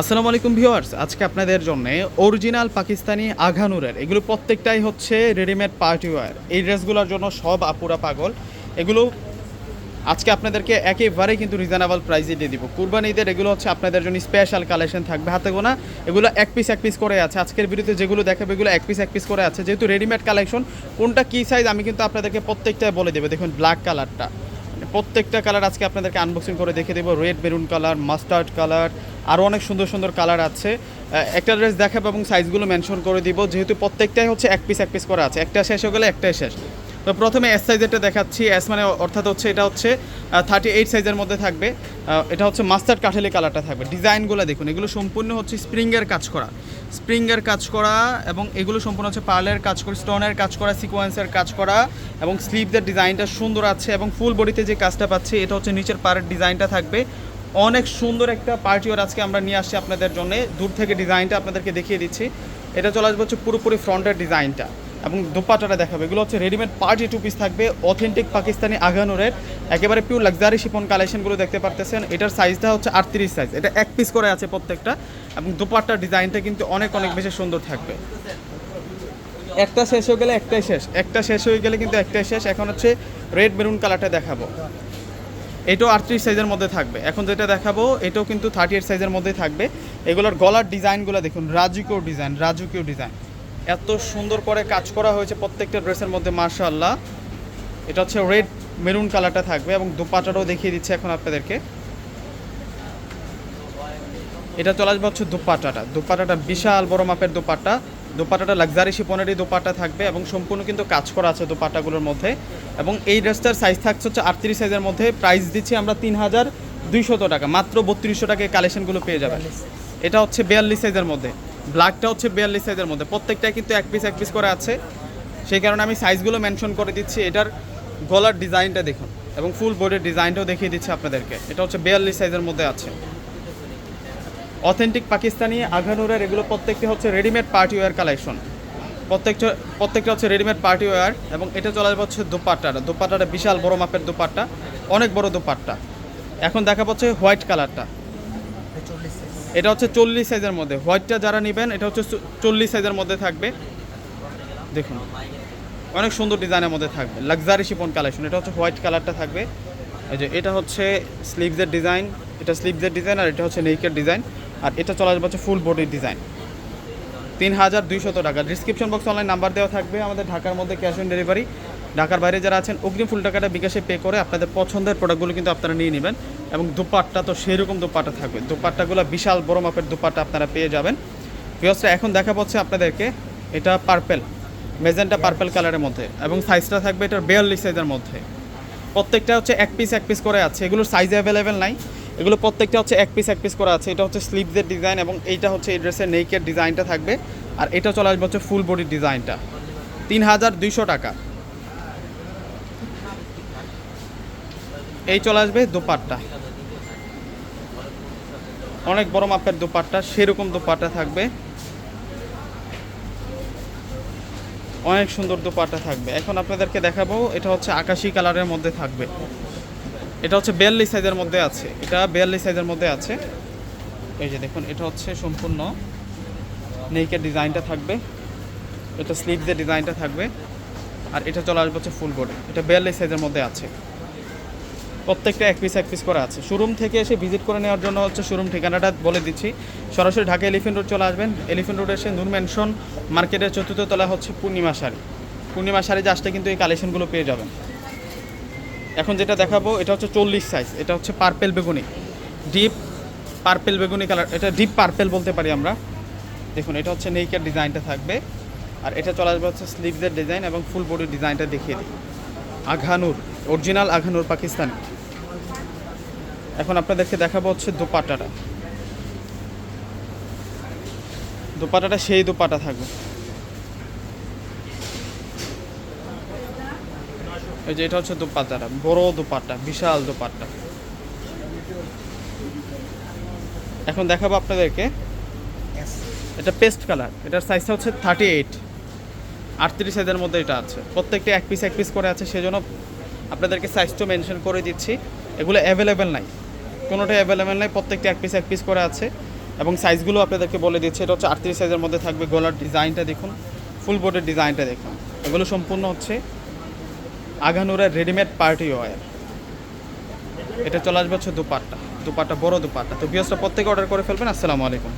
আসসালামু আলাইকুম ভিউয়ার্স, আজকে আপনাদের জন্য অরিজিনাল পাকিস্তানি আঘানুরের এগুলো প্রত্যেকটাই হচ্ছে রেডিমেড পার্টি ওয়্যার এই ড্রেসগুলোর জন্য সব আপুরা পাগল। এগুলো আজকে আপনাদেরকে একেবারেই কিন্তু রিজনেবল প্রাইসে দিয়ে দিব। কুরবানি ঈদের এগুলো হচ্ছে আপনাদের জন্য স্পেশাল কালেকশন থাকবে হাতে গোনা। এগুলো এক পিস এক পিস করে আছে। আজকের ভিডিওতে যেগুলো দেখাবে, এগুলো এক পিস এক পিস করে আছে। যেহেতু রেডিমেড কালেকশন কোনটা কী সাইজ আমি কিন্তু আপনাদেরকে প্রত্যেকটাই বলে দেবো। দেখুন ব্ল্যাক কালারটা প্রত্যেকটা কালার আজকে আপনাদেরকে আনবক্সিং করে দেখে দেবো। Red maroon colour mustard colour আরও অনেক সুন্দর সুন্দর কালার আছে। একটা ড্রেস দেখাবো এবং সাইজগুলো মেনশন করে দিব। যেহেতু প্রত্যেকটাই হচ্ছে এক পিস এক পিস করা আছে। একটা শেষ হয়ে গেলে একটাই শেষ। তো প্রথমে এস সাইজেরটা দেখাচ্ছি। এস মানে অর্থাৎ হচ্ছে এটা হচ্ছে থার্টি এইট সাইজের মধ্যে থাকবে। এটা হচ্ছে মাস্টার্ড কাঠেলি কালারটা থাকবে। ডিজাইনগুলো দেখুন, এগুলো সম্পূর্ণ হচ্ছে স্প্রিংয়ের কাজ করা। স্প্রিংয়ের কাজ করা এবং এগুলো সম্পূর্ণ হচ্ছে পার্লের কাজ করা স্টোনের কাজ করা সিকোয়েন্সের কাজ করা এবং স্লিভদের ডিজাইনটা সুন্দর আছে এবং ফুল বডিতে যে কাজটা পাচ্ছি, এটা হচ্ছে নিচের পাড়ের ডিজাইনটা থাকবে। অনেক সুন্দর একটা পার্টিওর আজকে আমরা নিয়ে আসছি আপনাদের জন্য। দূর থেকে ডিজাইনটা আপনাদেরকে দেখিয়ে দিচ্ছি। এটা চলে আসবে হচ্ছে পুরোপুরি ফ্রন্টের ডিজাইনটা এবং দোপাটাটা দেখাবে। এগুলো হচ্ছে রেডিমেড পার্টি টু পিস থাকবে অথেন্টিক পাকিস্তানি আগানুরের একেবারে পিওর লাক্সারি শিপন কালেকশনগুলো দেখতে পারতেছেন। এটার সাইজটা হচ্ছে আটত্রিশ সাইজ এটা এক পিস করে আছে প্রত্যেকটা এবং দোপাট্টার ডিজাইনটা কিন্তু অনেক অনেক বেশি সুন্দর থাকবে। একটা শেষ হয়ে গেলে একটাই শেষ, একটা শেষ হয়ে গেলে কিন্তু একটাই শেষ। এখন হচ্ছে রেড মেরুন কালারটা দেখাবো। এটাও আটত্রিশ সাইজের মধ্যে থাকবে। এখন যেটা দেখাবো, এটাও কিন্তু থার্টি এইট সাইজের মধ্যেই থাকবে। এগুলোর গলার ডিজাইনগুলো দেখুন রাজুকিও ডিজাইন রাজুকিও ডিজাইন। এত সুন্দর করে কাজ করা হয়েছে প্রত্যেকটা ড্রেসের মধ্যে মার্শাল্লাহ এটা হচ্ছে রেড মেরুন কালারটা থাকবে এবং দুপাটাটাও দেখিয়ে দিচ্ছে এখন আপনাদেরকে। এটা চলে আসবে হচ্ছে দুপাটাটা। দুপাটাটা বিশাল বড় মাপের দুপাট্টা। দুপাটাটা লাক্সারি শিপনেরই দুপাট্টা থাকবে এবং সম্পূর্ণ কিন্তু কাজ করা আছে দুপাট্টাগুলোর মধ্যে। এবং এই ড্রেসটার সাইজ থাকছে হচ্ছে আটত্রিশ সাইজের মধ্যে। প্রাইস দিচ্ছি আমরা তিন হাজার দুইশত টাকা। মাত্র বত্রিশশো টাকায় কালেকশনগুলো পেয়ে যাবেন। এটা হচ্ছে বিয়াল্লিশ সাইজের মধ্যে। ব্ল্যাকটা হচ্ছে বিয়াল্লিশ সাইজের মধ্যে। প্রত্যেকটাই কিন্তু এক পিস এক পিস করে আছে। সেই কারণে আমি সাইজগুলো মেনশন করে দিচ্ছি। এটার গলার ডিজাইনটা দেখুন। এবং ফুল বোর্ডের ডিজাইনটাও দেখিয়ে দিচ্ছি আপনাদেরকে। এটা হচ্ছে বিয়াল্লিশ সাইজের মধ্যে আছে। অথেন্টিক পাকিস্তানি আঘানুরের, এগুলো প্রত্যেকটি হচ্ছে রেডিমেড পার্টি ওয়্যার কালেকশন। প্রত্যেকটা প্রত্যেকটা হচ্ছে রেডিমেড পার্টি ওয়্যার এবং এটা চলে আসবে হচ্ছে দুপাট্টাটা দুপাট্টাটা বিশাল বড় মাপের দুপাট্টা, অনেক বড় দুপাট্টা। এখন দেখা পাচ্ছে হোয়াইট কালারটা। এটা হচ্ছে চল্লিশ সাইজের মধ্যে। হোয়াইটটা যারা নেবেন, এটা হচ্ছে চল্লিশ সাইজের মধ্যে থাকবে। দেখুন, অনেক সুন্দর ডিজাইনের মধ্যে থাকবে। Luxury chiffon collection. এটা হচ্ছে হোয়াইট কালারটা থাকবে। এই যে, এটা হচ্ছে স্লিভসের ডিজাইন। এটা স্লিভসের ডিজাইন আর এটা হচ্ছে নেকের ডিজাইন। আর এটা চলে আসবে হচ্ছে ফুল বডির ডিজাইন তিন হাজার দুইশত টাকা। ডিসক্রিপশন বক্স অনলাইন নাম্বার দেওয়া থাকবে। আমাদের ঢাকার মধ্যে ক্যাশ অন ডেলিভারি ঢাকার বাইরে যারা আছেন, অগ্রিম ফুল টাকাটা বিকাশে পে করে আপনাদের পছন্দের প্রোডাক্টগুলো কিন্তু আপনারা নিয়ে নেবেন এবং দুপাট্টা তো সেরকম দুপাট্টা থাকবে। দুপাট্টাগুলো বিশাল বড় মাপের দুপাট্টা আপনারা পেয়ে যাবেন। ভিওসটা এখন দেখা পাচ্ছে আপনাদেরকে এটা পার্পেল মেজেন্টা পার্পেল কালারের মধ্যে এবং সাইজটা থাকবে এটার বিয়াল্লিশ সাইজের মধ্যে। প্রত্যেকটা হচ্ছে এক পিস এক পিস করে আছে। এগুলোর সাইজ অ্যাভেলেবেল নাই। এগুলো প্রত্যেকটা হচ্ছে এক পিস এক পিস করা আছে। এটা হচ্ছে স্লিভসের ডিজাইন এবং এইটা হচ্ছে এই ড্রেসের নেকের ডিজাইনটা থাকবে। আর এটা চলে আসবে হচ্ছে ফুল বডির ডিজাইনটা তিন হাজার দুইশো টাকা। এই চলে আসবে দোপাট্টা। অনেক বড় মাপের দোপাট্টা, সেরকম দোপাট্টা থাকবে। অনেক সুন্দর দোপাট্টা থাকবে। এখন আপনাদেরকে দেখাবো, এটা হচ্ছে আকাশি কালারের মধ্যে থাকবে। এটা হচ্ছে বিয়াল্লিশ সাইজের মধ্যে আছে। এটা বিয়াল্লিশ সাইজের মধ্যে আছে। এই যে দেখুন, এটা হচ্ছে সম্পূর্ণ নেইকের ডিজাইনটা থাকবে। এটা স্লিভসের ডিজাইনটা থাকবে। আর এটা চলে আসবে হচ্ছে ফুল বডি এটা বিয়াল্লিশ সাইজের মধ্যে আছে। প্রত্যেকটা এক পিস এক পিস করে আছে। শোরুম থেকে এসে ভিজিট করে নেওয়ার জন্য হচ্ছে শোরুম ঠিকানাটা বলে দিচ্ছি। সরাসরি ঢাকা এলিফেন্ট রোড চলে আসবেন। এলিফেন্ট রোড এসে নূর ম্যানশন মার্কেটের চতুর্থ তলা হচ্ছে পূর্ণিমা শাড়ি। পূর্ণিমা শাড়ি যে আসলে কিন্তু এই কালেকশনগুলো পেয়ে যাবেন। এখন যেটা দেখাবো, এটা হচ্ছে চল্লিশ সাইজ এটা হচ্ছে পার্পেল বেগুনি। ডিপ পার্পেল বেগুনি কালার এটা ডিপ পার্পেল বলতে পারি আমরা। দেখুন, এটা হচ্ছে নেইকের ডিজাইনটা থাকবে। আর এটা চলে আসবে হচ্ছে স্লিভসের ডিজাইন এবং ফুল বডির ডিজাইনটা দেখিয়ে দিই। আঘানুর অরিজিনাল আঘানুর পাকিস্তানি। এখন আপনাদেরকে দেখাবো হচ্ছে দোপাট্টাটা দোপাট্টাটা সেই দোপাটা থাকবে। এই যে এটা হচ্ছে দোপাট্টাটা বড় দোপাট্টা, বিশাল দোপাট্টা। এখন দেখাবো আপনাদেরকে। এটা পেস্ট কালার, এটার সাইজটা হচ্ছে থার্টি এইট আটত্রিশ সাইজের মধ্যে এটা আছে। প্রত্যেকটা এক পিস এক পিস করে আছে, সেজন্য আপনাদেরকে সাইজটা মেনশন করে দিচ্ছি। এগুলো অ্যাভেলেবেল নাই। কোনোটাই অ্যাভেলেবেল নাই, প্রত্যেকটা এক পিস এক পিস করে আছে। এবং সাইজগুলো আপনাদেরকে বলে দিচ্ছে, এটা হচ্ছে আটত্রিশ সাইজের মধ্যে থাকবে। গলার ডিজাইনটা দেখুন ফুল বোর্ডের ডিজাইনটা দেখুন। এগুলো সম্পূর্ণ হচ্ছে আঘানুরের রেডিমেড পার্টি ওয়ার এটা চলে আসবে হচ্ছে দুপাট্টা। দুপাট্টা, বড় দুপাট্টা। তো বিএসটা প্রত্যেকে অর্ডার করে ফেলবেন। আসসালামু আলাইকুম।